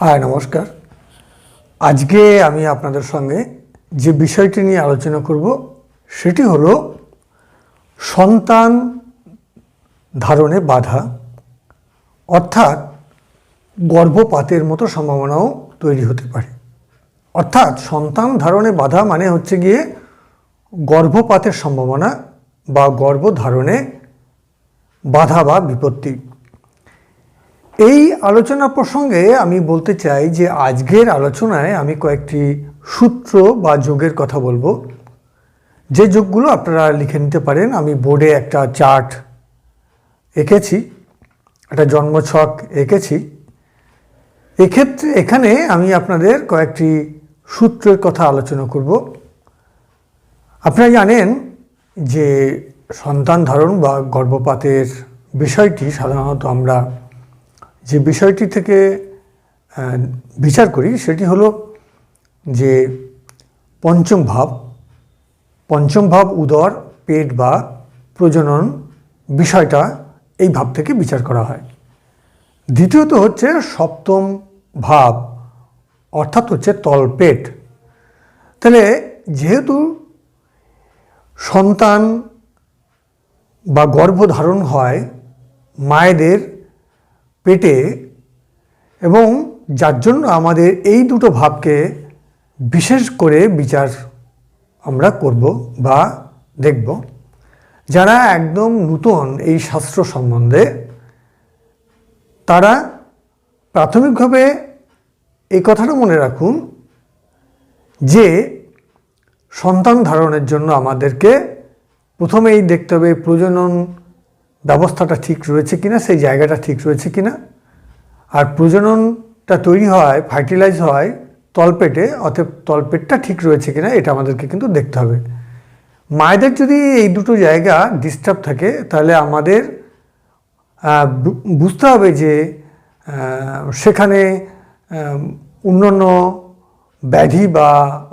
হ্যাঁ নমস্কার। আজকে আমি আপনাদের সঙ্গে যে বিষয়টি নিয়ে আলোচনা করব, সেটি হলো সন্তান ধারণে বাধা, অর্থাৎ গর্ভপাতের মতো সম্ভাবনাও তৈরি হতে পারে। অর্থাৎ সন্তান ধারণে বাধা মানে হচ্ছে গিয়ে গর্ভপাতের সম্ভাবনা বা গর্ভধারণে বাধা বা বিপত্তি। এই আলোচনা প্রসঙ্গে আমি বলতে চাই যে আজকের আলোচনায় আমি কয়েকটি সূত্র বা যোগের কথা বলব। যে যোগগুলো আপনারা লিখে নিতে পারেন, আমি বোর্ডে একটা চার্ট এঁকেছি, একটা জন্মছক এঁকেছি। এক্ষেত্রে এখানে আমি আপনাদের কয়েকটি সূত্রের কথা আলোচনা করব। আপনারা জানেন যে সন্তান ধারণ বা গর্ভপাতের বিষয়টি সাধারণত আমরা যে বিষয়টি থেকে বিচার করি সেটি হলো যে পঞ্চম ভাব পঞ্চম ভাব উদর, পেট বা প্রজনন বিষয়টা এই ভাব থেকে বিচার করা হয়। দ্বিতীয়ত হচ্ছে সপ্তম ভাব, অর্থাৎ হচ্ছে তলপেট। তাহলে যেহেতু সন্তান বা গর্ভধারণ হয়, মায়েদের পেটে এবং যার জন্য আমাদের এই দুটো ভাবকে বিশেষ করে বিচার আমরা করব বা দেখব। যারা একদম নূতন এই শাস্ত্র সম্বন্ধে, তারা প্রাথমিকভাবে এই কথাটা মনে রাখুন যে সন্তান ধারণের জন্য আমাদেরকে প্রথমেই দেখতে হবে প্রজনন ব্যবস্থাটা ঠিক রয়েছে কিনা, সেই জায়গাটা ঠিক রয়েছে কিনা। আর প্রজননটা তৈরি হয় ফার্টিলাইজ হয় তলপেটে, অতএব তলপেটটা ঠিক রয়েছে কিনা, এটা আমাদেরকে কিন্তু দেখতে হবে। মায়েদের যদি এই দুটো জায়গা ডিস্টার্ব থাকে, তাহলে আমাদের বুঝতে হবে যে সেখানে অন্যান্য ব্যাধি বা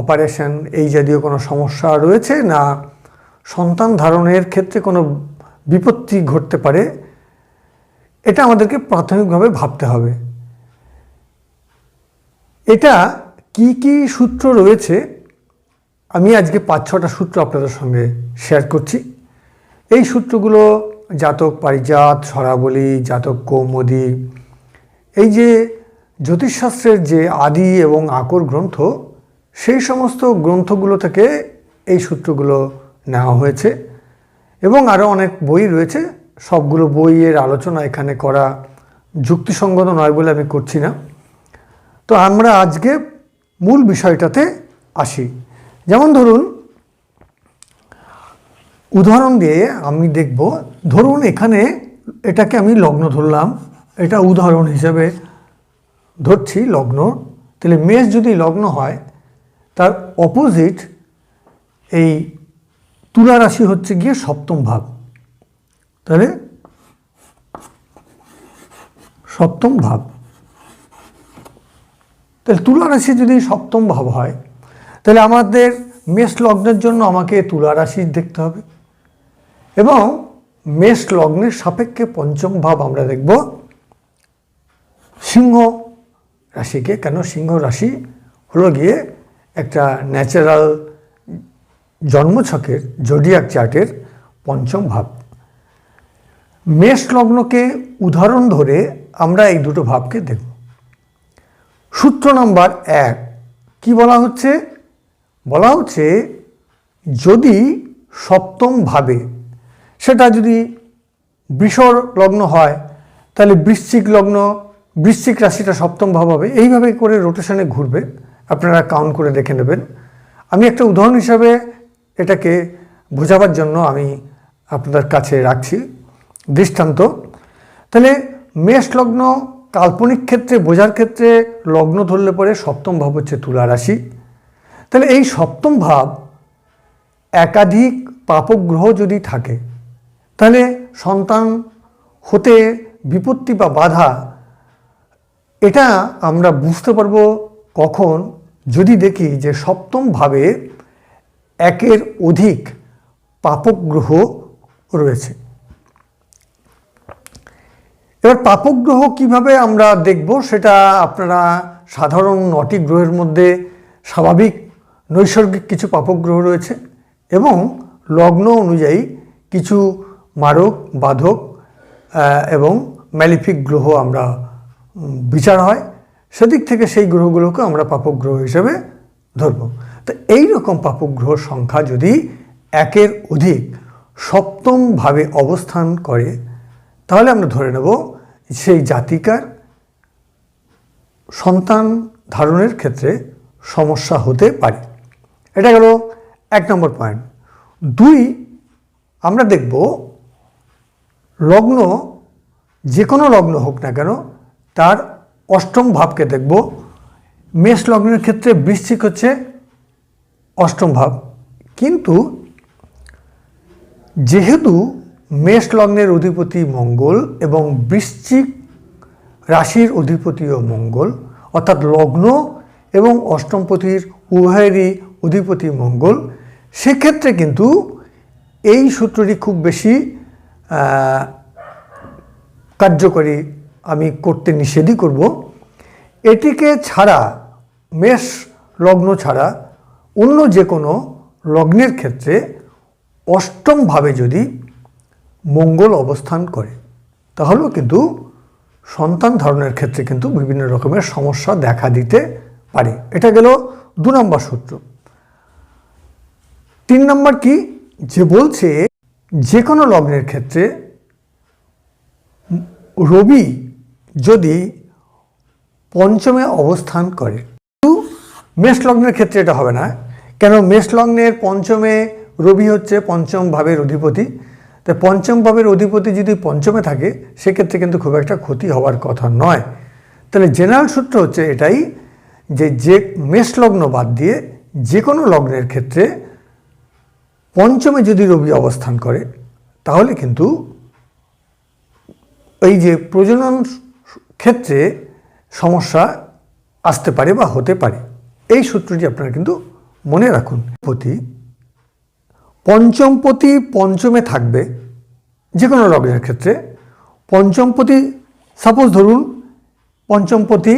অপারেশন এই জাতীয় কোনো সমস্যা রয়েছে না সন্তান ধারণের ক্ষেত্রে কোনো বিপত্তি ঘটতে পারে, এটা আমাদেরকে প্রাথমিকভাবে ভাবতে হবে। এটা কি কি সূত্র রয়েছে, আমি আজকে পাঁচ, ছটা সূত্র আপনাদের সঙ্গে শেয়ার করছি। এই সূত্রগুলো জাতক পারিজাত, সরাবলী, জাতক কৌমদি, এই যে জ্যোতিষশাস্ত্রের যে আদি এবং আকর গ্রন্থ, সেই সমস্ত গ্রন্থগুলো থেকে এই সূত্রগুলো নেওয়া হয়েছে। এবং আরও অনেক বই রয়েছে। সবগুলো বইয়ের আলোচনা এখানে করা যুক্তিসঙ্গত নয় বলে আমি করছি না। তো আমরা আজকে মূল বিষয়টাতে আসি। যেমন ধরুন, উদাহরণ দিয়ে আমি দেখব, ধরুন এখানে এটাকে আমি লগ্ন ধরলাম, এটা উদাহরণ হিসেবে ধরছি লগ্ন। তাহলে মেষ যদি লগ্ন হয়, তার অপোজিট এই তুলা রাশি হচ্ছে গিয়ে সপ্তম ভাব তাহলে সপ্তম ভাব তাহলে তুলা রাশি যদি সপ্তম ভাব হয়, তাহলে আমাদের মেষ লগ্নের জন্য আমাকে তুলা রাশি দেখতে হবে এবং মেষ লগ্নের সাপেক্ষে পঞ্চম ভাব আমরা দেখব সিংহ রাশিকে। কেন? সিংহ রাশি হলো গিয়ে একটা ন্যাচারাল জন্মছকের জোডিয়াক চার্টের পঞ্চম ভাব। মেষ লগ্নকে উদাহরণ ধরে আমরা এই দুটো ভাবকে দেখব। সূত্র নাম্বার এক, কি বলা হচ্ছে? বলা হচ্ছে যদি সপ্তম ভাবে সেটা যদি বৃষর লগ্ন হয়, তাহলে বৃশ্চিক লগ্ন, বৃশ্চিক রাশিটা সপ্তম ভাব হবে। এইভাবে করে রোটেশনে ঘুরবে। আপনারা কাউন্ট করে দেখে নেবেন। আমি একটা উদাহরণ হিসাবে এটাকে বোঝাবার জন্য আমি আপনাদের কাছে রাখছি। দৃষ্টান্ত। তাহলে মেষ লগ্ন কাল্পনিক ক্ষেত্রে, বোঝার ক্ষেত্রে লগ্ন ধরলে পরে সপ্তম ভাব হচ্ছে তুলা রাশি। তাহলে এই সপ্তম ভাব একাধিক পাপগ্রহ যদি থাকে, তাহলে সন্তান হতে বিপত্তি বা বাধা, এটা আমরা বুঝতে পারব কখন যদি দেখি যে সপ্তম ভাবে একের অধিক পাপগ্রহ রয়েছে। এবার পাপগ্রহ কীভাবে আমরা দেখব সেটা আপনারা সাধারণ নটি গ্রহের মধ্যে স্বাভাবিক নৈসর্গিক কিছু পাপগ্রহ রয়েছে এবং লগ্ন অনুযায়ী কিছু মারক, বাধক এবং ম্যালিফিক গ্রহ আমরা বিচার হয়। সেদিক থেকে সেই গ্রহগুলোকে আমরা পাপগ্রহ হিসেবে ধরব। তো এই রকম পাপগ্রহ সংখ্যা যদি একের অধিক সপ্তমভাবে অবস্থান করে, তাহলে আমরা ধরে নেব সেই জাতিকার সন্তান ধারণের ক্ষেত্রে সমস্যা হতে পারে। এটা গেল এক নম্বর পয়েন্ট দুই, আমরা দেখব লগ্ন, যে কোনো লগ্ন হোক না কেন, তার অষ্টম ভাবকে দেখব মেষ লগ্নের ক্ষেত্রে বৃশ্চিক হচ্ছে অষ্টম ভাব। কিন্তু যেহেতু মেষ লগ্নের অধিপতি মঙ্গল এবং বৃশ্চিক রাশির অধিপতিও মঙ্গল, অর্থাৎ লগ্ন এবং অষ্টমপতির উভয়েরই অধিপতি মঙ্গল, সেক্ষেত্রে কিন্তু এই সূত্রটি খুব বেশি কার্যকরী আমি করতে নিষেধই করব। এটিকে ছাড়া মেষ লগ্ন ছাড়া অন্য যে কোনো লগ্নের ক্ষেত্রে অষ্টমভাবে যদি মঙ্গল অবস্থান করে, তাহলেও কিন্তু সন্তান ধারণের ক্ষেত্রে কিন্তু বিভিন্ন রকমের সমস্যা দেখা দিতে পারে। এটা গেল দু নম্বর সূত্র। তিন নম্বর কি? যে বলছে যে কোনো লগ্নের ক্ষেত্রে রবি যদি পঞ্চমে অবস্থান করে মেষ লগ্নের ক্ষেত্রে এটা হবে না, কেন মেষ লগ্নের পঞ্চমে রবি হচ্ছে পঞ্চম ভাবের অধিপতি। তাই পঞ্চম ভাবের অধিপতি যদি পঞ্চমে থাকে, সেক্ষেত্রে কিন্তু খুব একটা ক্ষতি হওয়ার কথা নয়। তাহলে জেনারেল সূত্র হচ্ছে এটাই যে যে মেষ লগ্ন বাদ দিয়ে যে কোনো লগ্নের ক্ষেত্রে পঞ্চমে যদি রবি অবস্থান করে, তাহলে কিন্তু এই যে প্রজনন ক্ষেত্রে সমস্যা আসতে পারে বা হতে পারে। এই সূত্রটি আপনারা কিন্তু মনে রাখুন। পতি পঞ্চমপতি পঞ্চমে থাকবে যে কোনো লগ্নের ক্ষেত্রে। পঞ্চমপতি সাপোজ ধরুন পঞ্চমপতি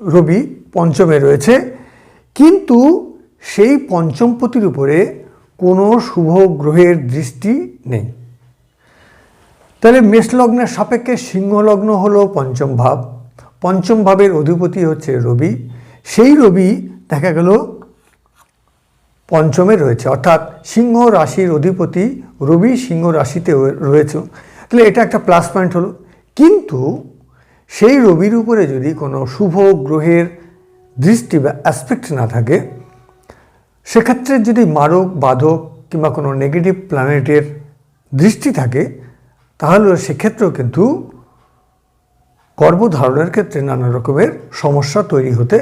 রবি পঞ্চমে রয়েছে, কিন্তু সেই পঞ্চমপতির উপরে কোনো শুভ গ্রহের দৃষ্টি নেই। তাহলে মেষলগ্নের সাপেক্ষে সিংহলগ্ন হলো পঞ্চম ভাব। পঞ্চম ভাবের অধিপতি হচ্ছে রবি। সেই রবি দেখা গেল পঞ্চমে রয়েছে, অর্থাৎ সিংহ রাশির অধিপতি রবি সিংহ রাশিতে রয়েছে। তাহলে এটা একটা প্লাস পয়েন্ট হলো। কিন্তু সেই রবির উপরে যদি কোনো শুভ গ্রহের দৃষ্টি বা অ্যাসপেক্ট না থাকে, সেক্ষেত্রে যদি মারক, বাধক কিংবা কোনো নেগেটিভ প্ল্যানেটের দৃষ্টি থাকে, তাহলে সেক্ষেত্রেও কিন্তু গর্ভধারণের ক্ষেত্রে নানা রকমের সমস্যা তৈরি হতে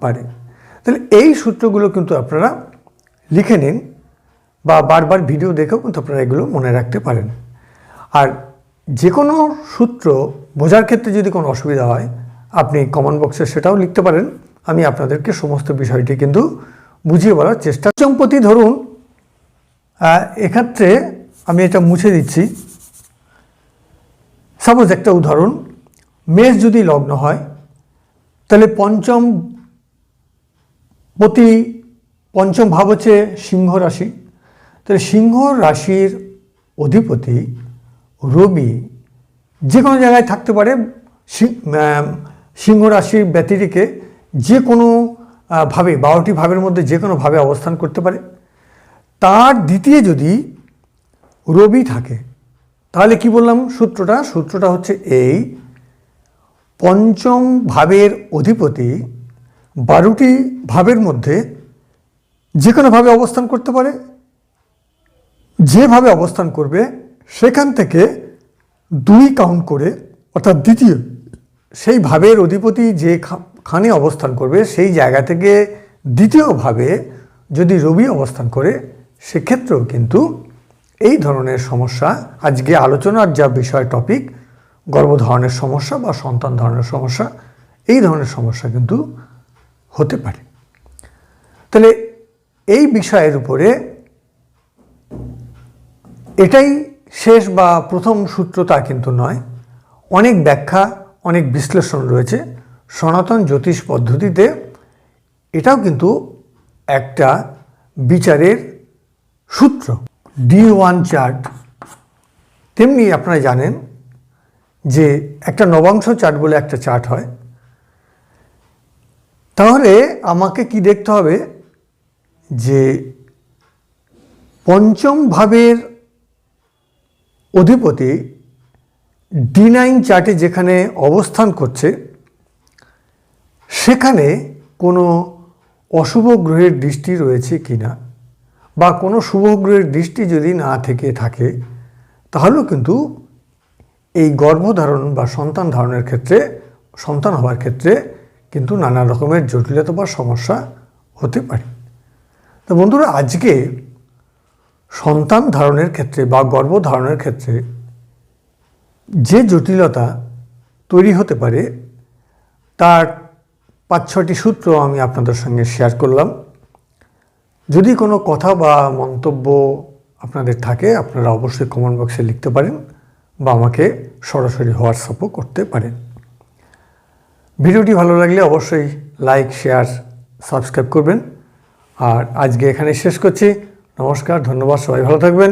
পারে। তাহলে এই সূত্রগুলো কিন্তু আপনারা লিখে নিন বা বারবার ভিডিও দেখেও কিন্তু আপনারা এগুলো মনে রাখতে পারেন। আর যে কোনো সূত্র বোঝার ক্ষেত্রে যদি কোনো অসুবিধা হয়, আপনি কমেন্ট বক্সে সেটাও লিখতে পারেন। আমি আপনাদেরকে সমস্ত বিষয়টি কিন্তু বুঝিয়ে বলার চেষ্টা সম্পত্তি ধরুন এক্ষেত্রে আমি এটা মুছে দিচ্ছি। সাপোজ একটা উদাহরণ, মেষ যদি লগ্ন হয়, তাহলে পঞ্চম প্রতি পঞ্চম ভাব হচ্ছে সিংহ রাশি। তাহলে সিংহ রাশির অধিপতি রবি যে কোনো জায়গায় থাকতে পারে। সিংহ রাশির ব্যতিরিকে যে কোনো ভাবে, বারোটি ভাবের মধ্যে যে কোনো ভাবে অবস্থান করতে পারে। তার দ্বিতীয় যদি রবি থাকে, তাহলে কি বললাম সূত্রটা? সূত্রটা হচ্ছে এই, পঞ্চম ভাবের অধিপতি বারোটি ভাবের মধ্যে যে কোনোভাবে অবস্থান করতে পারে। যেভাবে অবস্থান করবে, সেখান থেকে দুই কাউন্ট করে, অর্থাৎ দ্বিতীয়, সেই ভাবের অধিপতি যে খানে অবস্থান করবে, সেই জায়গা থেকে দ্বিতীয়ভাবে যদি রবি অবস্থান করে, সেক্ষেত্রেও কিন্তু এই ধরনের সমস্যা, আজকে আলোচনার যা বিষয় টপিক গর্ভধারণের সমস্যা বা সন্তান ধারণের সমস্যা, এই ধরনের সমস্যা কিন্তু হতে পারে। তাহলে এই বিষয়ের উপরে এটাই শেষ বা প্রথম সূত্র তা কিন্তু নয়। অনেক ব্যাখ্যা, অনেক বিশ্লেষণ রয়েছে। সনাতন জ্যোতিষ পদ্ধতিতে এটাও কিন্তু একটা বিচারের সূত্র। D one chart. তেমনি আপনারা জানেন যে একটা নবাংশ চার্ট বলে একটা চার্ট হয়। তাহলে আমাকে কি দেখতে হবে? যে পঞ্চম ভাবের অধিপতি ডি নাইন চার্টে যেখানে অবস্থান করছে, সেখানে কোনো অশুভ গ্রহের দৃষ্টি রয়েছে কি না বা কোনো শুভ গ্রহের দৃষ্টি যদি না থেকে থাকে, তাহলেও কিন্তু এই গর্ভধারণ বা সন্তান ধারণের ক্ষেত্রে, সন্তান হওয়ার ক্ষেত্রে কিন্তু নানা রকমের জটিলতা বা সমস্যা হতে পারে। তো বন্ধুরা, আজকে সন্তান ধারণের ক্ষেত্রে বা গর্ভধারণের ক্ষেত্রে যে জটিলতা তৈরি হতে পারে, তার পাঁচ ছটি সূত্র আমি আপনাদের সঙ্গে শেয়ার করলাম। যদি কোনো কথা বা মন্তব্য আপনাদের থাকে, আপনারা অবশ্যই কমেন্ট বক্সে লিখতে পারেন বা আমাকে সরাসরি হোয়াটসঅ্যাপও করতে পারেন। ভিডিওটি ভালো লাগলে অবশ্যই লাইক, শেয়ার, সাবস্ক্রাইব করবেন। আর আজকে এখানে শেষ করছি। নমস্কার, ধন্যবাদ, সবাই ভালো থাকবেন।